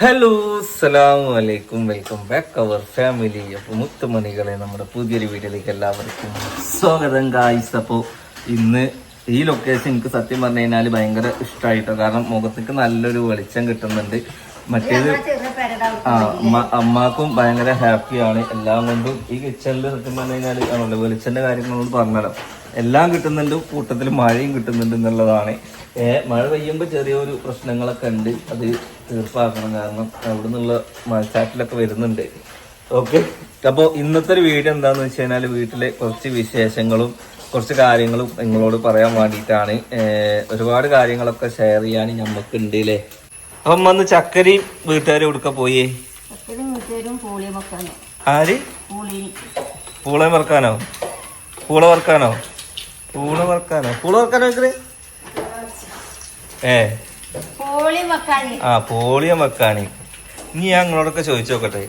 Hello സലാം വലൈക്കും welcome back അവർ family അപ്പോൾ മുത്തുമണികളെ നമ്മുടെ പുതിയൊരു വീഡിയോയിലേക്ക് എല്ലാവർക്കും സ്വാഗതം ഗായ്സ് അപ്പോൾ ഇന്ന് ഈ ലൊക്കേഷൻ എനിക്ക് സത്യം പറഞ്ഞു കഴിഞ്ഞാൽ ഭയങ്കര ഇഷ്ടമായിട്ടോ കാരണം മുഖത്തേക്ക് നല്ലൊരു വെളിച്ചം കിട്ടുന്നുണ്ട്. മറ്റേത് ആ അമ്മ അമ്മാക്കും ഭയങ്കര ഹാപ്പിയാണ് എല്ലാം കൊണ്ടും ഈ കിച്ചണിൽ സത്യം പറഞ്ഞു കഴിഞ്ഞാൽ ആണല്ലോ വെളിച്ചന്റെ കാര്യങ്ങളോട് പറഞ്ഞല്ലോ എല്ലാം കിട്ടുന്നുണ്ട് കൂട്ടത്തിൽ മഴയും കിട്ടുന്നുണ്ട് എന്നുള്ളതാണ്. മഴ പെയ്യുമ്പോൾ ചെറിയൊരു പ്രശ്നങ്ങളൊക്കെ ഉണ്ട്. അത് തീർപ്പാക്കണം. കാരണം അവിടെ നിന്നുള്ള മഴച്ചാറ്റിലൊക്കെ വരുന്നുണ്ട്. ഓക്കെ? അപ്പോൾ ഇന്നത്തെ ഒരു വീഡിയോ എന്താണെന്ന് വെച്ച് കഴിഞ്ഞാൽ വീട്ടിലെ കുറച്ച് വിശേഷങ്ങളും കുറച്ച് കാര്യങ്ങളും നിങ്ങളോട് പറയാൻ വേണ്ടിയിട്ടാണ്. ഒരുപാട് കാര്യങ്ങളൊക്കെ ഷെയർ ചെയ്യാൻ ഞമ്മക്കുണ്ട് അല്ലേ അപ്പം വന്ന് ചക്കരയും വീട്ടുകാരും എടുക്ക പോയേ? ആര്? പൂളി വറക്കാനോ പൂള വറക്കാനോ പൂള വറക്കാനോ പൂള വറക്കാനോ വെക്കണേ ഏ ആ പോളിയം വെക്കാണി. ഇനി ഞാൻ നിങ്ങളോടൊക്കെ ചോദിച്ചു നോക്കട്ടെ.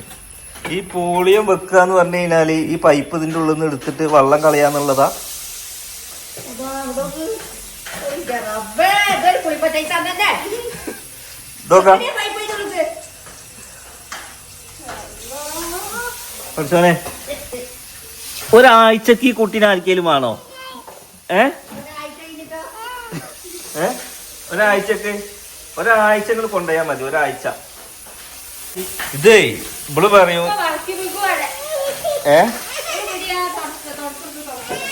ഈ പോളിയം വെക്കുക എന്ന് പറഞ്ഞു കഴിഞ്ഞാൽ ഈ പൈപ്പ് ഇതിന്റെ ഉള്ളിൽ നിന്ന് എടുത്തിട്ട് വെള്ളം കളയാന്നുള്ളതാ? പഠിച്ചോനെ ഒരാഴ്ചക്ക് ഈ കുട്ടീനെ ആർക്കേലും വേണോ? ഏ? ഏ? ഒരാഴ്ചക്ക് ഒരാഴ്ച നിങ്ങൾ കൊണ്ടുപോയാൽ മതി ഒരാഴ്ച. ഇതേ ഇവൾ പറയൂ. ഏ?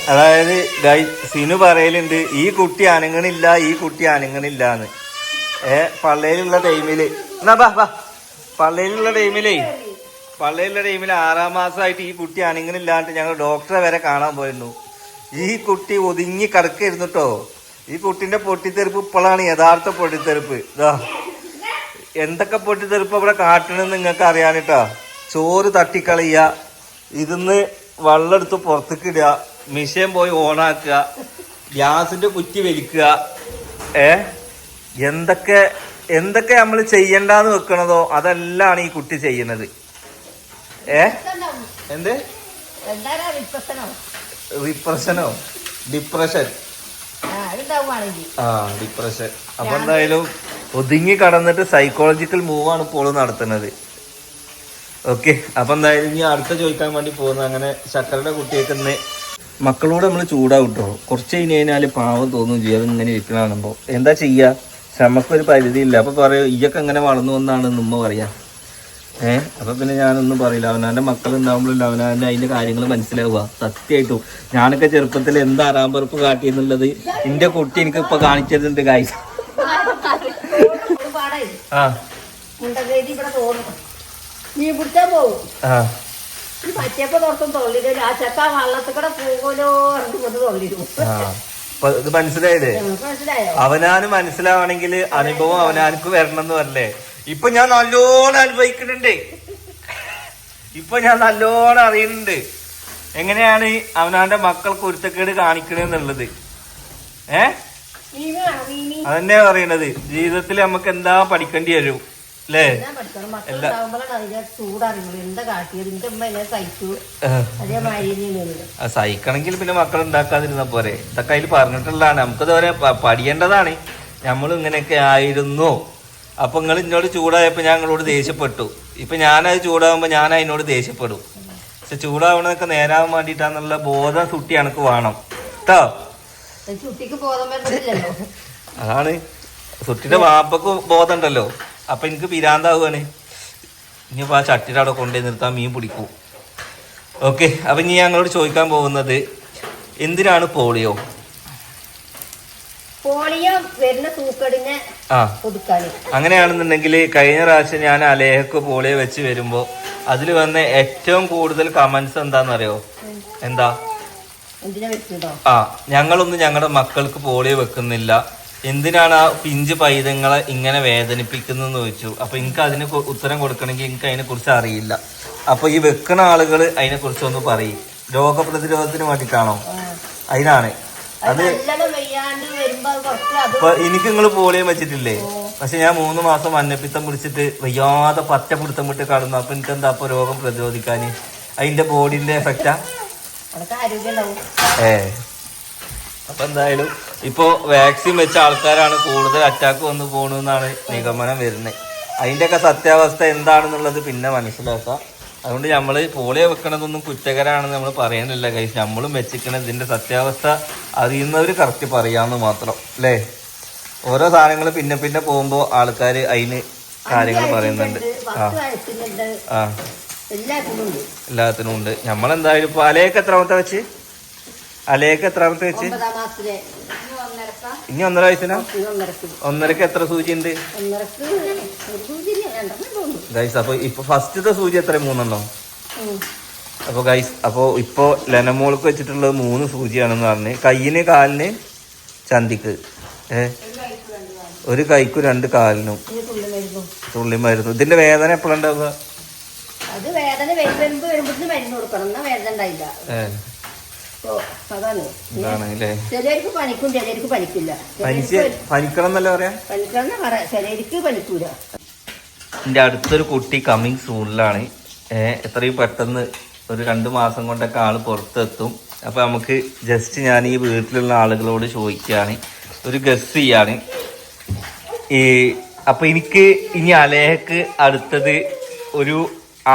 അതായത് ഗൈ സിനു പറയലുണ്ട് ഈ കുട്ടി അനങ്ങണില്ല ഈ കുട്ടി അനങ്ങണില്ല എന്ന് ഏ പള്ളയിലുള്ള ടൈമിൽ. എന്നാ ബാ ബാ പള്ളയിലുള്ള ടൈമിലേ പള്ളയിലുള്ള ടൈമിൽ ആറാം മാസമായിട്ട് ഈ കുട്ടി അനങ്ങണില്ലാണ്ട് ഞങ്ങൾ ഡോക്ടറെ വരെ കാണാൻ പോയിരുന്നു. ഈ കുട്ടി ഒതുങ്ങി കിടക്കായിരുന്നു കേട്ടോ ഈ കുട്ടിന്റെ പൊട്ടിത്തെറിപ്പ് ഇപ്പോഴാണ് യഥാർത്ഥ പൊട്ടിത്തെറിപ്പ്. ഇതാ എന്തൊക്കെ പൊട്ടിത്തെറിപ്പ് അവിടെ കാട്ടണമെന്ന് നിങ്ങൾക്ക് അറിയാനിട്ടാ ചോറ് തട്ടിക്കളയുക ഇതിന്ന് വെള്ളം എടുത്ത് പുറത്തേക്ക് ഇടുക മിഷീൻ പോയി ഓണാക്കുക ഗ്യാസിന്റെ കുറ്റി വലിക്കുക ഏ? എന്തൊക്കെ എന്തൊക്കെ നമ്മൾ ചെയ്യണ്ടെന്ന് വെക്കണതോ അതെല്ലാം ഈ കുട്ടി ചെയ്യുന്നത്. ഏ? എന്ത്? എന്താ റിപ്രഷനോ ഡിപ്രഷൻ ആ ഡിപ്രഷൻ അപ്പൊ എന്തായാലും ഒതുങ്ങി കടന്നിട്ട് സൈക്കോളജിക്കൽ മൂവാണ് ഇപ്പോൾ നടത്തുന്നത്. ഓക്കെ അപ്പൊ എന്തായാലും ഇനി അടുത്ത ചോദിക്കാൻ വേണ്ടി പോകുന്നത് അങ്ങനെ ശക്കരയുടെ കുട്ടിയൊക്കെ ഇന്ന് മക്കളോട് നമ്മൾ ചൂടാവിട്ടോ. കുറച്ച് കഴിഞ്ഞ് കഴിഞ്ഞാൽ പാവം തോന്നും ചെയ്യും ഇങ്ങനെ ഇരിക്കണമെന്നുണ്ടോ എന്താ ചെയ്യാ? നമുക്കൊരു പരിധിയില്ല. അപ്പൊ പറയൂ ഇയൊക്കെ എങ്ങനെ വളർന്നു വന്നാണ് ഉമ്മ പറയാ. ഏഹ് അപ്പൊ പിന്നെ ഞാനൊന്നും പറയില്ല. അവനാന്റെ മക്കൾ ഉണ്ടാവുമ്പോഴല്ല അവനാന്റെ അതിന്റെ കാര്യങ്ങൾ മനസ്സിലാവുക. സത്യമായിട്ടും. ഞാനൊക്കെ ചെറുപ്പത്തിൽ എന്താ ആറാമ്പറപ്പ് കാട്ടിയെന്നുള്ളത് എന്റെ കുട്ടി എനിക്ക് ഇപ്പൊ കാണിച്ചിട്ടുണ്ട് പാടേ ആ നീ പിടിച്ചാ പോകും ആ. ഈ പച്ചയപ്പ തുറത്തും തൊള്ളിരും ആ ചെക്ക വള്ളത്തിൽ കൂടെ പോകുമല്ലോ കൊണ്ട് തൊള്ളിരും ആ. അപ്പൊ ഇത് മനസ്സിലായില്ലേ? നമുക്ക് മനസ്സിലായോ? അവനാന് മനസ്സിലാവണമെങ്കിൽ അനുഭവം അവനാനക്ക് വരണം എന്ന് പറഞ്ഞേ ഇപ്പൊ ഞാൻ നല്ലോണം അനുഭവിക്കുന്നുണ്ട്. ഇപ്പൊ ഞാൻ നല്ലോണം അറിയുന്നുണ്ട്. എങ്ങനെയാണ് അവനാന്റെ മക്കൾക്ക് ഒരുത്തക്കേട് കാണിക്കണെന്നുള്ളത് ഏ? അതന്നെ പറയണത്. ജീവിതത്തിൽ നമുക്ക് എന്താ പഠിക്കേണ്ടി വരും? അല്ലേ? സഹിക്കണമെങ്കിൽ പിന്നെ മക്കൾ ഉണ്ടാക്കാതിരുന്ന പോരെ. ഇതൊക്കെ അതിൽ പറഞ്ഞിട്ടുള്ളതാണ്. നമുക്കിതുവരെ പഠിയേണ്ടതാണ്. നമ്മൾ ഇങ്ങനെയൊക്കെ ആയിരുന്നു. അപ്പൊ നിങ്ങൾ എന്നോട് ചൂടായപ്പോ ഞാൻ നിങ്ങളോട് ദേഷ്യപ്പെട്ടു. ഇപ്പൊ ഞാനത് ചൂടാവുമ്പോ ഞാൻ അതിനോട് ദേഷ്യപ്പെടും. പക്ഷെ ചൂടാവണതൊക്കെ നേരാവാൻ വേണ്ടിയിട്ടാന്നുള്ള ബോധം സുട്ടി എനക്ക് വേണം. കേട്ടോ അതാണ്. സുട്ടിയുടെ വാപ്പക്ക് ബോധം ഉണ്ടല്ലോ അപ്പൊ എനിക്ക് പിരാന്താവുകയാണ് ഇനിയിപ്പോ ആ ചട്ടിയുടെ അവിടെ കൊണ്ടുപോയി നിർത്താൻ മീൻ പിടിക്കൂ. ഓക്കെ. അപ്പൊ ഇനി ഞങ്ങളോട് ചോദിക്കാൻ പോകുന്നത് എന്തിനാണ് പോളിയോ? പോളിയോ വരുന്ന സൂക്കടിനെ അങ്ങനെയാണെന്നുണ്ടെങ്കിൽ കഴിഞ്ഞ പ്രാവശ്യം ഞാൻ അലേഹക്ക് പോളിയ വെച്ച് വരുമ്പോ അതിൽ വന്ന ഏറ്റവും കൂടുതൽ കമന്റ്സ് എന്താണെന്നറിയോ എന്താ? ആ ഞങ്ങളൊന്നും ഞങ്ങളുടെ മക്കൾക്ക് പോളിയ വെക്കുന്നില്ല. എന്തിനാണ് ആ പിഞ്ച് പൈതങ്ങളെ ഇങ്ങനെ വേദനിപ്പിക്കുന്നതെന്ന് ചോദിച്ചു. അപ്പൊ എനിക്ക് അതിന് ഉത്തരം കൊടുക്കണമെങ്കിൽ എനിക്ക് അതിനെ കുറിച്ച് അറിയില്ല. അപ്പൊ ഈ വെക്കുന്ന ആളുകൾ അതിനെ കുറിച്ച് ഒന്ന് പറയും. രോഗപ്രതിരോധത്തിന് വേണ്ടിയിട്ടാണോ അതിനാണ്. അത് എനിക്ക് നിങ്ങൾ പോളിയം വെച്ചിട്ടില്ലേ? പക്ഷെ ഞാൻ മൂന്ന് മാസം മഞ്ഞപ്പിത്തം പിടിച്ചിട്ട് വയ്യാതെ പച്ച പിടുത്തം വിട്ട് കടന്നു. അപ്പൊ എനിക്ക് എന്താ അപ്പൊ രോഗം പ്രതിരോധിക്കാന്? അതിന്റെ ബോഡിന്റെ എഫക്റ്റാ ഏ. അപ്പൊ എന്തായാലും ഇപ്പോ വാക്സിൻ വെച്ച ആൾക്കാരാണ് കൂടുതൽ അറ്റാക്ക് വന്നു പോണെന്നാണ് നിഗമനം വരുന്നത് അതിന്റെ ഒക്കെ സത്യാവസ്ഥ എന്താണെന്നുള്ളത് പിന്നെ മനസ്സിലാക്കാം. അതുകൊണ്ട് നമ്മൾ പോളിയോ വെക്കണതൊന്നും കുറ്റകരാണെന്ന് നമ്മൾ പറയാനില്ല കൈസ് നമ്മളും വെച്ചിരിക്കണ ഇതിന്റെ സത്യാവസ്ഥ അറിയുന്നവർ കറക്റ്റ് പറയാമെന്ന് മാത്രം അല്ലേ ഓരോ സാധനങ്ങൾ പിന്നെ പിന്നെ പോകുമ്പോൾ ആൾക്കാർ അതിന് കാര്യങ്ങൾ പറയുന്നുണ്ട്. ആ. ആ എല്ലാത്തിനും ഉണ്ട് എല്ലാത്തിനും ഉണ്ട് നമ്മളെന്തായാലും ഇപ്പോൾ അലയൊക്കെ എത്രാമത്തെ വെച്ച്? അലയൊക്കെ എത്രാമത്തെ വെച്ച് ഒമ്പതാം മാസത്തിലെ ഇനി ഒന്നര വയസ്സിനാ? ഒന്നരക്ക്. എത്ര സൂചി ഉണ്ട്? അപ്പൊ ഗൈസ് ഇപ്പോൾ ഫസ്റ്റത്തെ സൂചി എത്ര മൂന്നെണ്ണോ. അപ്പൊ ഗൈസ് അപ്പൊ ഇപ്പൊ ലെനമോൾക്ക് വെച്ചിട്ടുള്ളത് മൂന്ന് സൂചിയാണെന്ന് പറഞ്ഞ് കയ്യിന് കാലിന് ചന്തിക്ക്. ഏ? ഒരു കൈക്കും രണ്ട് കാലിനും. തുള്ളി മരുന്നും. ഇതിന്റെ വേദന എപ്പോഴുണ്ടാവുക അത് വേദന വരുമ്പോ വരുമ്പോ മരുന്ന് കൊടുക്കണം. എന്നാ വേദന ഉണ്ടായില്ല. അതാണ്? ഇതാണ് അല്ലേ ചിലർക്ക് പനിക്കും ചിലർക്ക് പനിക്കില്ല പനിച്ച് പനിക്കണം എന്നല്ല പറയാ? പനിക്കണം പറയാം ചിലർക്ക് പനിക്കൂല എന്റെ അടുത്തൊരു കുട്ടി കമ്മിങ് സൂണിലാണ് എത്രയും പെട്ടെന്ന് ഒരു രണ്ട് മാസം കൊണ്ടൊക്കെ ആൾ പുറത്തെത്തും. അപ്പോൾ നമുക്ക് ജസ്റ്റ് ഞാൻ ഈ വീട്ടിലുള്ള ആളുകളോട് ചോദിക്കുകയാണ് ഒരു ഗസ് ചെയ്യാണ്. ഈ അപ്പോൾ എനിക്ക് ഇനി അലേഹക്ക് അടുത്തത് ഒരു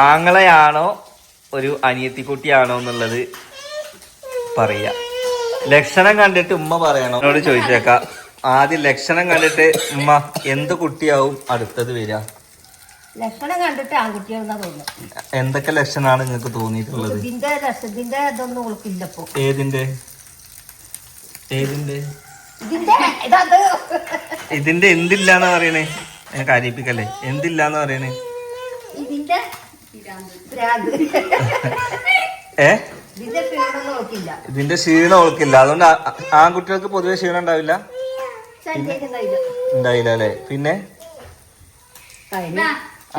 ആങ്ങളയാണോ ഒരു അനിയത്തിക്കുട്ടിയാണോ എന്നുള്ളത് പറയാ. ലക്ഷണം കണ്ടിട്ട് ഉമ്മ പറയണം. എന്നോട് ചോദിച്ചേക്ക. ആദ്യം ലക്ഷണം കണ്ടിട്ട് ഉമ്മ എന്ത് കുട്ടിയാവും അടുത്തത് വരിക? ലക്ഷണം കണ്ടിട്ട് ആൺകുട്ടിയാണെന്നാ തോന്നുന്നു എന്തൊക്കെ ലക്ഷണമാണ് നിങ്ങൾക്ക് തോന്നിയിട്ടുള്ളത്? ഇതിന്റെ രസത്തിന്റെ ഇതൊന്നും ഉൾക്കില്ലപ്പോ ഏതിന്റെ? ഏതിന്റെ? ഇതിന്റെ എന്തില്ലാന്ന് പറയണേ? ഞാൻ കാര്യപ്പിക്കല്ലേ. എന്തില്ലാന്ന് പറയണേ? ഇതിന്റെ ഏ? ഇതിന്റെ ക്ഷീണം നോക്കില്ല ഇതിന്റെ ക്ഷീണം ഓൾക്കില്ല അതുകൊണ്ട് ആൺകുട്ടികൾക്ക് പൊതുവെ ക്ഷീണം ഉണ്ടാവില്ല. ഉണ്ടായില്ല അല്ലേ? പിന്നെ?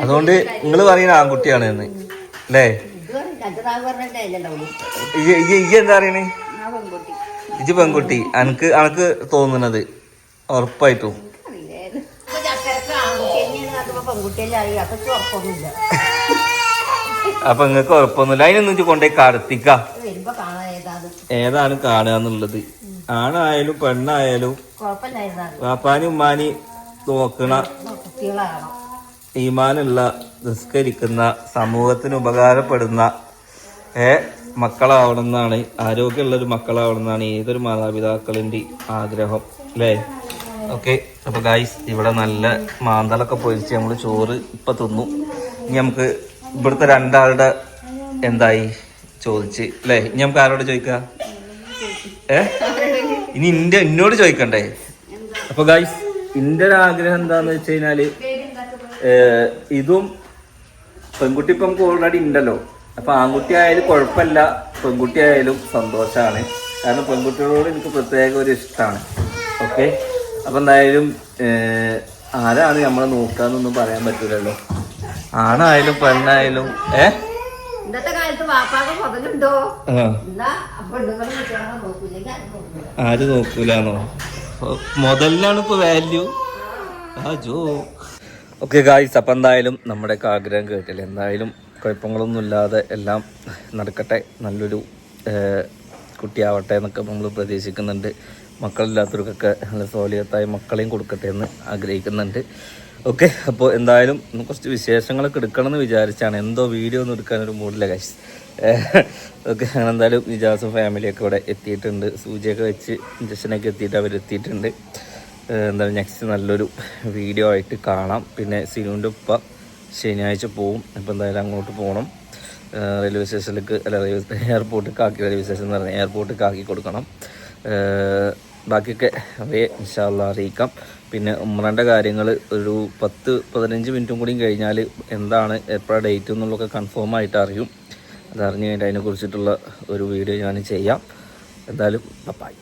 അതുകൊണ്ട് നിങ്ങൾ പറയുന്ന ആൺകുട്ടിയാണ് എന്ന് അല്ലേ? ഇയ്യ് എന്താ പറയണേ? ഇജ്ജ് പെൺകുട്ടി. അനക്ക് അനക്ക് തോന്നുന്നത് ഉറപ്പായിട്ടും. ഉറപ്പൊന്നുമില്ല. അപ്പൊ നിങ്ങക്ക് ഉറപ്പൊന്നുമില്ല. അതിനൊന്നും കൊണ്ടേ കടത്തിക്ക. ഏതാണ് കാണുക എന്നുള്ളത് ആണായാലും പെണ്ണായാലും പാപ്പാനും വാപ്പാനും ഉമ്മാനി നോക്കണ ഈമാനുള്ള നിസ്കരിക്കുന്ന സമൂഹത്തിന് ഉപകാരപ്പെടുന്ന ഏ മക്കളാവണമെന്നാണ് ആരോഗ്യമുള്ള ഒരു മക്കളാവണമെന്നാണ് ഏതൊരു മാതാപിതാക്കളിന്റെ ആഗ്രഹം അല്ലേ? ഓക്കെ അപ്പൊ ഗായ്സ് ഇവിടെ നല്ല മാന്തലൊക്കെ പൊരിച്ച് നമ്മൾ ചോറ് ഇപ്പൊ തിന്നു. ഇനി നമുക്ക് ഇവിടുത്തെ രണ്ടാളുടെ എന്തായി? ചോദിച്ച്. അല്ലേ ഇനി നമുക്ക് ആരോട് ചോദിക്കാം? ഏ? ഇനി ഇന്റെ എന്നോട് ചോദിക്കണ്ടേ? അപ്പൊ ഗൈസ് ഇന്റെ ഒരു ആഗ്രഹം എന്താന്ന് വെച്ച് കഴിഞ്ഞാൽ ഇതും പെൺകുട്ടി ഇപ്പം ഓൾറെഡി ഉണ്ടല്ലോ അപ്പൊ ആൺകുട്ടി ആയാലും കുഴപ്പമില്ല. പെൺകുട്ടി ആയാലും സന്തോഷമാണ് കാരണം പെൺകുട്ടികളോട് എനിക്ക് പ്രത്യേക ഒരു ഇഷ്ടമാണ് ഓക്കെ അപ്പൊ എന്തായാലും ആരാണ് നമ്മളെ നോക്കാന്നൊന്നും പറയാൻ പറ്റൂലല്ലോ. ആണായാലും പെണ്ണായാലും ഏ? ഇന്നത്തെ കാലത്ത് വാപ്പാക്ക് മുതലുണ്ടോ? ആര് നോക്കൂലാണോ മുതലിനാണ് ഇപ്പൊ വാല്യൂ ആ ജോ. ഓക്കെ ഗായ്സ് അപ്പം എന്തായാലും നമ്മുടെയൊക്കെ ആഗ്രഹം കേട്ടില്ല? എന്തായാലും കുഴപ്പങ്ങളൊന്നും ഇല്ലാതെ എല്ലാം നടക്കട്ടെ. നല്ലൊരു കുട്ടിയാവട്ടെ എന്നൊക്കെ നമ്മൾ പ്രതീക്ഷിക്കുന്നുണ്ട്. മക്കളില്ലാത്തവർക്കൊക്കെ നല്ല സോലിയത്തായ മക്കളെയും കൊടുക്കട്ടെ എന്ന് ആഗ്രഹിക്കുന്നുണ്ട്. ഓക്കെ അപ്പോൾ എന്തായാലും കുറച്ച് വിശേഷങ്ങളൊക്കെ എടുക്കണം എന്ന് വിചാരിച്ചാണ്. എന്തോ വീഡിയോ ഒന്നും എടുക്കാനൊരു മൂഡില്ല കാശ് ഓക്കെ അങ്ങനെ എന്തായാലും നിജാസും ഫാമിലിയൊക്കെ ഇവിടെ എത്തിയിട്ടുണ്ട്. സൂചിയൊക്കെ വെച്ച് ഇഞ്ചക്ഷനൊക്കെ എത്തിയിട്ട് അവർ എത്തിയിട്ടുണ്ട്. എന്തായാലും നെക്സ്റ്റ് നല്ലൊരു വീഡിയോ ആയിട്ട് കാണാം. പിന്നെ സിനുവിന്റെ ഉപ്പ ശനിയാഴ്ച പോവും. അപ്പോൾ എന്തായാലും അങ്ങോട്ട് പോകണം റെയിൽവേ സ്റ്റേഷനിലേക്ക് അല്ല റെയിൽവേ എയർപോർട്ട് കാക്കി റെയിൽവേ സ്റ്റേഷൻ എന്ന് പറഞ്ഞാൽ എയർപോർട്ടിൽ കാക്കി കൊടുക്കണം. ബാക്കിയൊക്കെ അവയെ ഇൻഷാല്ല അറിയിക്കാം. പിന്നെ ഉമ്രന്റെ കാര്യങ്ങൾ ഒരു പത്ത് പതിനഞ്ച് മിനിറ്റും കൂടി കഴിഞ്ഞാൽ എന്താണ് എപ്പോഴാണ് ഡേറ്റ് എന്നുള്ളതൊക്കെ കൺഫേം ആയിട്ട് അറിയും. അതറിഞ്ഞ് കഴിഞ്ഞിട്ട് അതിനെക്കുറിച്ചിട്ടുള്ള ഒരു വീഡിയോ ഞാൻ ചെയ്യാം. എന്തായാലും ബൈ